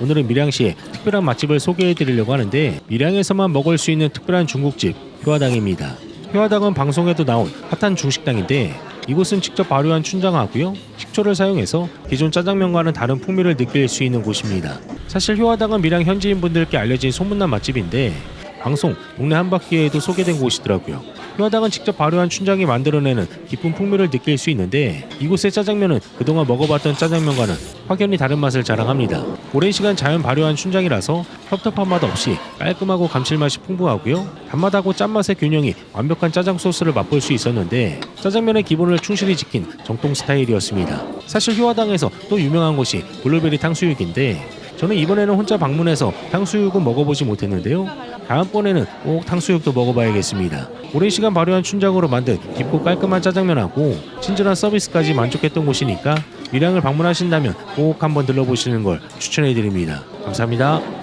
오늘은 밀양시에 특별한 맛집을 소개해 드리려고 하는데 밀양에서만 먹을 수 있는 특별한 중국집 효화당입니다. 효화당은 방송에도 나온 핫한 중식당인데 이곳은 직접 발효한 춘장하고요 식초를 사용해서 기존 짜장면과는 다른 풍미를 느낄 수 있는 곳입니다. 사실 효화당은 밀양 현지인 분들께 알려진 소문난 맛집인데 방송 동네 한 바퀴에도 소개된 곳이더라고요. 효화당은 직접 발효한 춘장이 만들어내는 깊은 풍미를 느낄 수 있는데 이곳의 짜장면은 그동안 먹어봤던 짜장면과는 확연히 다른 맛을 자랑합니다. 오랜 시간 자연 발효한 춘장이라서 텁텁한 맛 없이 깔끔하고 감칠맛이 풍부하고요. 단맛하고 짠맛의 균형이 완벽한 짜장 소스를 맛볼 수 있었는데 짜장면의 기본을 충실히 지킨 정통 스타일이었습니다. 사실 효화당에서 또 유명한 곳이 블루베리 탕수육인데 저는 이번에는 혼자 방문해서 탕수육은 먹어보지 못했는데요. 다음번에는 꼭 탕수육도 먹어봐야겠습니다. 오랜 시간 발효한 춘장으로 만든 깊고 깔끔한 짜장면하고 친절한 서비스까지 만족했던 곳이니까 밀양을 방문하신다면 꼭 한번 들러보시는 걸 추천해드립니다. 감사합니다.